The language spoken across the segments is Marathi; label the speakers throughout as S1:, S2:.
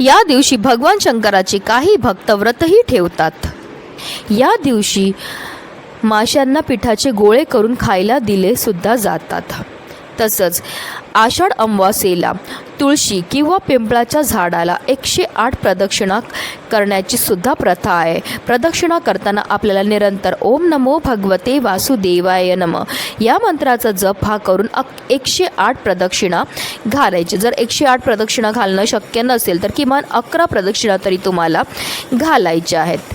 S1: या दिवशी भगवान शंकराचे काही भक्त व्रतही ठेवतात. या दिवशी माशांना पिठाचे गोळे करून खायला दिले सुद्धा जातात. तसंच आषाढ अमावास्येला तुळशी किंवा पिंपळाच्या झाडाला एकशे आठ प्रदक्षिणा करण्याची सुद्धा प्रथा आहे. प्रदक्षिणा करताना आपल्याला निरंतर ओम नमो भगवते वासुदेवाय नम. या मंत्राचा जप हा करून एकशे आठ प्रदक्षिणा घालायची. जर एकशे आठ प्रदक्षिणा घालणं शक्य नसेल तर किमान अकरा प्रदक्षिणा तरी तुम्हाला घालायच्या आहेत.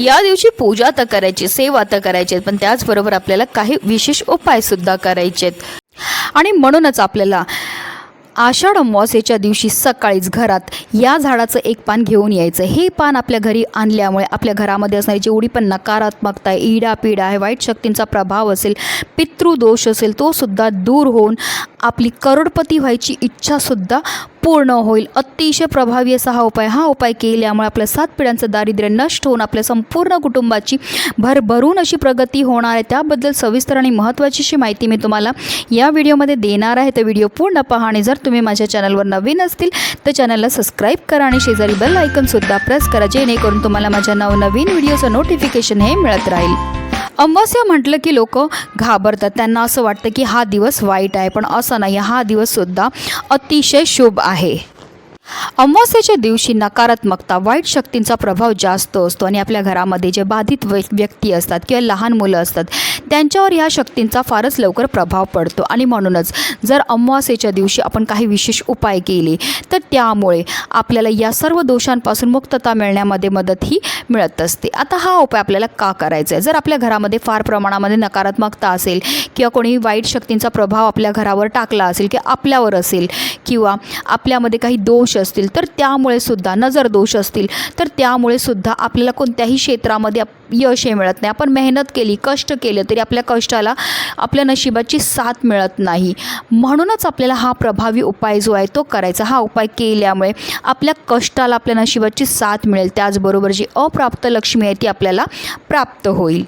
S1: या दिवशी पूजा तर करायची सेवा तर करायची पण त्याचबरोबर आपल्याला काही विशेष उपायसुद्धा करायचे आहेत आणि म्हणूनच आपल्याला आषाढ अमावास्येच्या दिवशी सकाळीच घरात या झाडाचं एक पान घेऊन यायचं. हे पान आपल्या घरी आणल्यामुळे आपल्या घरामध्ये असणारी जेवढी पण नकारात्मकता आहे इडापिडा आहे वाईट शक्तींचा प्रभाव असेल पितृदोष असेल तो सुद्धा दूर होऊन आपली करोडपती व्हायची इच्छासुद्धा पूर्ण होईल. अतिशय प्रभावी असा हा उपाय. हा उपाय केल्यामुळे आपल्या सात पिढ्यांचं दारिद्र्य नष्ट होऊन आपल्या संपूर्ण कुटुंबाची भरभरून अशी प्रगती होणार आहे. त्याबद्दल सविस्तर आणि महत्त्वाची अशी माहिती मी तुम्हाला या व्हिडिओमध्ये देणार आहे. तर व्हिडिओ पूर्ण पहा आणि जर तुम्ही माझ्या चॅनलवर नवीन असतील तर चॅनलला सबस्क्राईब करा आणि शेजारी बेल आयकनसुद्धा प्रेस करा जेणेकरून तुम्हाला माझ्या नवनवीन व्हिडिओचं नोटिफिकेशन हे मिळत राहील. अमावस्या म्हटलं की लोक घाबरतात. त्यांना असं वाटतं की हा दिवस वाईट आहे पण असं नाही. हा दिवससुद्धा अतिशय शुभ आहे. अमावस्येच्या दिवशी नकारात्मकता वाईट शक्तींचा प्रभाव जास्त असतो आणि आपल्या घरामध्ये जे बाधित व्य व्यक्ती असतात किंवा लहान मुलं असतात त्यांच्यावर ह्या शक्तींचा फारच लवकर प्रभाव पडतो. आणि म्हणूनच जर अमावस्येच्या दिवशी आपण काही विशेष उपाय केले तर त्यामुळे आपल्याला या सर्व दोषांपासून मुक्तता मिळण्यामध्ये मदतही मिळत असते. आता हा उपाय आपल्याला का करायचा आहे? जर आपल्या घरामध्ये फार प्रमाणामध्ये नकारात्मकता असेल किंवा कोणी वाईट शक्तींचा प्रभाव आपल्या घरावर टाकला असेल किंवा आपल्यावर असेल किंवा आपल्यामध्ये काही दोष असतील तर त्यामुळे सुद्धा नजर दोष असतील तर त्यामुळे सुद्धा आपल्याला कोणत्याही क्षेत्रामध्ये यश हे मिळत नाही. आपण मेहनत केली कष्ट केले तरी आपल्या कष्टाला आपल्या नशिबाची साथ मिळत नाही. म्हणूनच आपल्याला हा प्रभावी उपाय जो आहे तो करायचा. हा उपाय केल्यामुळे आपल्या कष्टाला आपल्या नशिबाची साथ मिळेल. त्याचबरोबर जी अप्राप्त लक्ष्मी आहे ती आपल्याला प्राप्त होईल.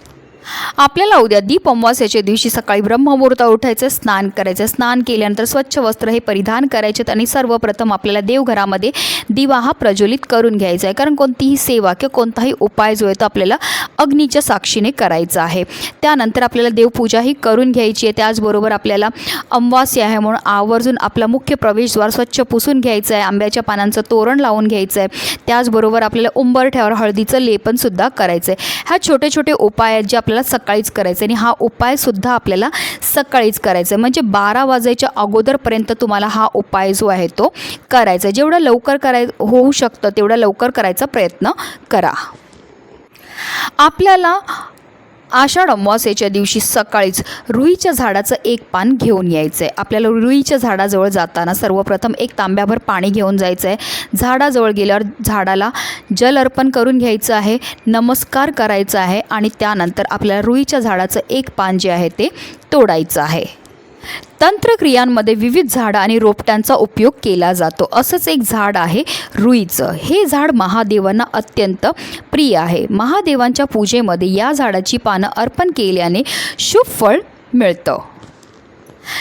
S1: आपल्याला उद्या दीप अमावास्याच्या दिवशी सकाळी ब्रह्ममुहूर्त उठायचं स्नान करायचं. स्नान केल्यानंतर स्वच्छ वस्त्र हे परिधान करायचे आणि सर्वप्रथम आपल्याला देवघरामध्ये दिवा हा प्रज्वलित करून घ्यायचा आहे. कारण कोणतीही सेवा किंवा कोणताही उपाय जो आहे तो आपल्याला अग्नीच्या साक्षीने करायचा आहे. त्यानंतर आपल्याला देवपूजाही करून घ्यायची आहे. त्याचबरोबर आपल्याला अमावास्या आहे म्हणून आवर्जून आपला मुख्य प्रवेशद्वार स्वच्छ पुसून घ्यायचं आहे. आंब्याच्या पानांचं तोरण लावून घ्यायचं आहे. त्याचबरोबर आपल्याला उंबरठ्यावर हळदीचं लेपनसुद्धा करायचं आहे. ह्या छोटे छोटे उपाय आहेत जे आपल्याला सकाळीच करायचं आणि हा उपायसुद्धा आपल्याला सकाळीच करायचा आहे. म्हणजे बारा वाजायच्या अगोदरपर्यंत तुम्हाला हा उपाय जो आहे तो करायचा आहे. जेवढं लवकर कराय होऊ शकतं तेवढं लवकर करायचा प्रयत्न करा. आपल्याला आषाढ अमावास्येच्या दिवशी सकाळीच रुईच्या झाडाचं एक पान घेऊन यायचं आहे आपल्याला रुईच्या झाडाजवळ जाताना सर्वप्रथम एक तांब्याभर पाणी घेऊन जायचं आहे झाडाजवळ गेल्यावर झाडाला जल अर्पण करून घ्यायचं आहे नमस्कार करायचा आहे आणि त्यानंतर आपल्याला रुईच्या झाडाचं एक पान जे आहे ते तोडायचं आहे. तंत्रक्रियांमध्ये विविध झाडं आणि रोपट्यांचा उपयोग केला जातो. असंच एक झाड आहे रुईचं. हे झाड महादेवांना अत्यंत प्रिय आहे. महादेवांच्या पूजेमध्ये या झाडाची पानं अर्पण केल्याने शुभ फळ मिळतं.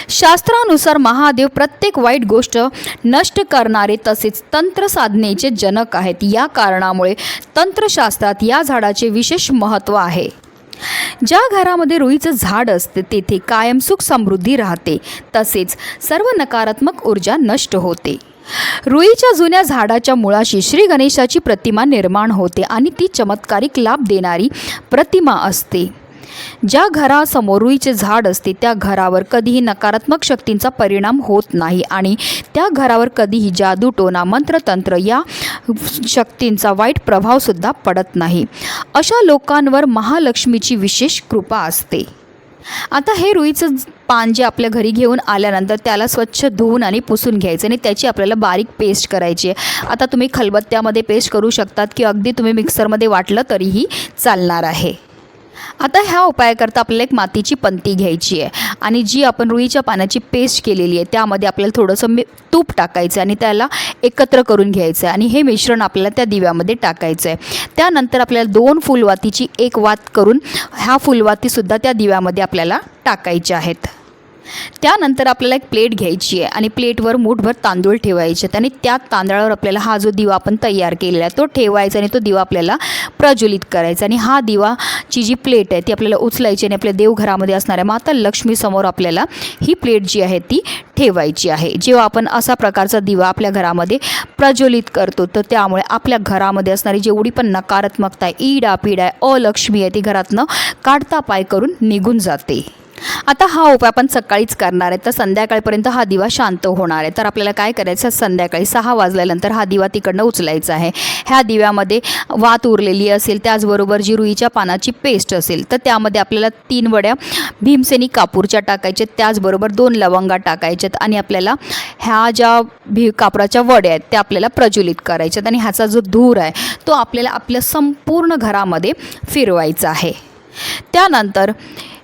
S1: शास्त्रानुसार महादेव प्रत्येक वाईट गोष्ट नष्ट करणारे तसेच तंत्र साधनेचे जनक आहेत. या कारणामुळे तंत्रशास्त्रात या झाडाचे विशेष महत्त्व आहे. ज्या घरामध्ये रुईचं झाड असते तेथे कायम सुख समृद्धी राहते. तसेच सर्व नकारात्मक ऊर्जा नष्ट होते. रुईच्या जुन्या झाडाच्या मुळाशी श्री गणेशाची प्रतिमा निर्माण होते आणि ती चमत्कारिक लाभ देणारी प्रतिमा असते. ज्या घरासमोर रुईचे झाड असते त्या घरावर कधीही नकारात्मक शक्तींचा परिणाम होत नाही आणि त्या घरावर कधीही जादू टोना मंत्रतंत्र या शक्तींचा वाईट प्रभावसुद्धा पडत नाही. अशा लोकांवर महालक्ष्मीची विशेष कृपा असते. आता हे रुईचं पान जे आपल्या घरी घेऊन आल्यानंतर त्याला स्वच्छ धुवून आणि पुसून घ्यायचं आणि त्याची आपल्याला बारीक पेस्ट करायची आहे. आता तुम्ही खलबत्त्यामध्ये पेस्ट करू शकतात की अगदी तुम्ही मिक्सरमध्ये वाटलं तरीही चालणार आहे. आता ह्या उपायाकरता आपल्याला एक मातीची पंती घ्यायची आहे. आणि जी आपण रुईच्या पाण्याची पेस्ट केलेली आहे त्यामध्ये आपल्याला थोडंसं मी तूप टाकायचं आहे आणि त्याला एकत्र करून घ्यायचं आहे. आणि हे मिश्रण आपल्याला त्या दिव्यामध्ये टाकायचं आहे. त्यानंतर आपल्याला दोन फुलवातीची एक वात करून ह्या फुलवातीसुद्धा त्या दिव्यामध्ये आपल्याला टाकायच्या आहेत. त्यानंतर आपल्याला एक प्लेट घ्यायची आहे आणि प्लेटवर मूठभर तांदूळ ठेवायचे आहेत. आणि त्या तांदळावर आपल्याला हा जो दिवा आपण तयार केलेला आहे तो ठेवायचा आणि तो दिवा आपल्याला प्रज्वलित करायचा. आणि हा दिवाची जी प्लेट आहे ती आपल्याला उचलायची आणि आपल्या देवघरामध्ये असणाऱ्या माता लक्ष्मीसमोर आपल्याला ही प्लेट जी आहे ती ठेवायची आहे. जेव्हा आपण असा प्रकारचा दिवा आपल्या घरामध्ये प्रज्वलित करतो तर त्यामुळे आपल्या घरामध्ये असणारी जेवढी पण नकारात्मकता आहे ईडा पिडा आहे अलक्ष्मी आहे ती घरातनं काढता पाय करून निघून जाते. आता हा उपाय आपण सकाळीच करणार आहे. तर संध्याकाळपर्यंत हा दिवा शांत होणार आहे. तर आपल्याला काय करायचं संध्याकाळी सहा वाजल्यानंतर हा दिवा तिकडनं उचलायचा आहे. ह्या दिव्यामध्ये वात उरलेली असेल त्याचबरोबर जी रुईच्या पानाची पेस्ट असेल तर त्यामध्ये आपल्याला तीन वड्या भीमसेनी कापूरच्या टाकायच्यात त्याचबरोबर दोन लवंगा टाकायच्यात आणि आपल्याला ह्या ज्या भी कापराच्या वड्या आहेत त्या आपल्याला प्रज्वलित करायच्यात आणि ह्याचा जो धूर आहे तो आपल्याला आपल्या संपूर्ण घरामध्ये फिरवायचा आहे. त्यानंतर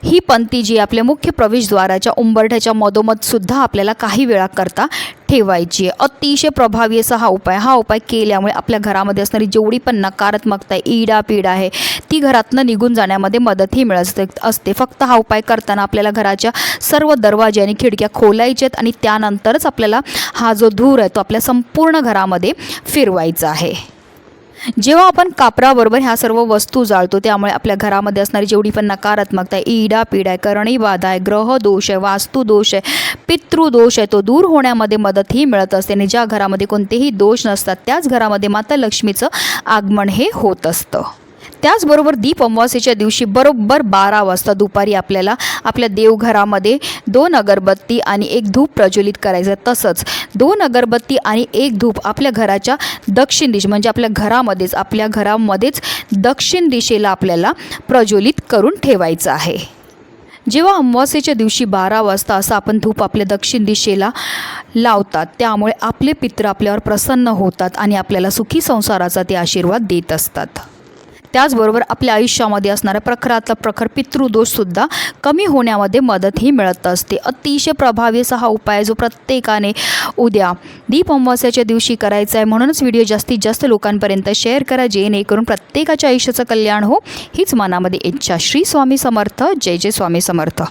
S1: ही पंक्ती जी आपल्या मुख्य प्रवेशद्वाराच्या उंबरठ्याच्या मधोमधसुद्धा आपल्याला काही वेळा करता ठेवायची आहे. अतिशय प्रभावी असा हा उपाय. हा उपाय केल्यामुळे आपल्या घरामध्ये असणारी जेवढी पण नकारात्मकता आहे इडापीड आहे ती घरातनं निघून जाण्यामध्ये मदतही मिळत असते फक्त हा उपाय करताना आपल्याला घराच्या सर्व दरवाजे आणि खिडक्या खोलायच्यात आणि त्यानंतरच आपल्याला हा जो धूर आहे तो आपल्या संपूर्ण घरामध्ये फिरवायचा आहे. जेव्हा आपण कापराबरोबर ह्या सर्व वस्तू जाळतो त्यामुळे आपल्या घरामध्ये असणारी जेवढी पण नकारात्मकता आहे इडा पीडा आहे करणी बाधा आहे ग्रह दोष आहे वास्तू दोष आहे पितृदोष आहे तो दूर होण्यामध्ये मदतही मिळत असते. आणि ज्या घरामध्ये कोणतेही दोष नसतात त्याच घरामध्ये माता लक्ष्मीचं आगमन हे होत असतं. त्याचबरोबर दीप अमावस्येच्या दिवशी बरोबर बारा वाजता दुपारी आपल्याला आपल्या देवघरामध्ये दोन अगरबत्ती आणि एक धूप प्रज्वलित करायचं. तसंच दोन अगरबत्ती आणि एक धूप आपल्या घराच्या दक्षिण दिशे म्हणजे आपल्या घरामध्येच आपल्या घरामध्येच दक्षिण दिशेला आपल्याला प्रज्वलित करून ठेवायचं आहे. जेव्हा अमावस्येच्या दिवशी बारा वाजता असं आपण धूप आपल्या दक्षिण दिशेला लावतात त्यामुळे आपले पित्र आपल्यावर प्रसन्न होतात आणि आपल्याला सुखी संसाराचा ते आशीर्वाद देत असतात. त्याचबरोबर आपल्या आयुष्यामध्ये असणारा प्रखरातला प्रखर पितृदोषसुद्धा कमी होण्यामध्ये मदतही मिळत असते. अतिशय प्रभावी असा हा उपाय जो प्रत्येकाने उद्या दीप अमावस्याच्या दिवशी करायचा आहे. म्हणूनच व्हिडिओ जास्तीत जास्त लोकांपर्यंत शेअर करा जेणेकरून प्रत्येकाच्या आयुष्याचं कल्याण हो. हीच मनामध्ये इच्छा. श्री स्वामी समर्थ. जय जय स्वामी समर्थ.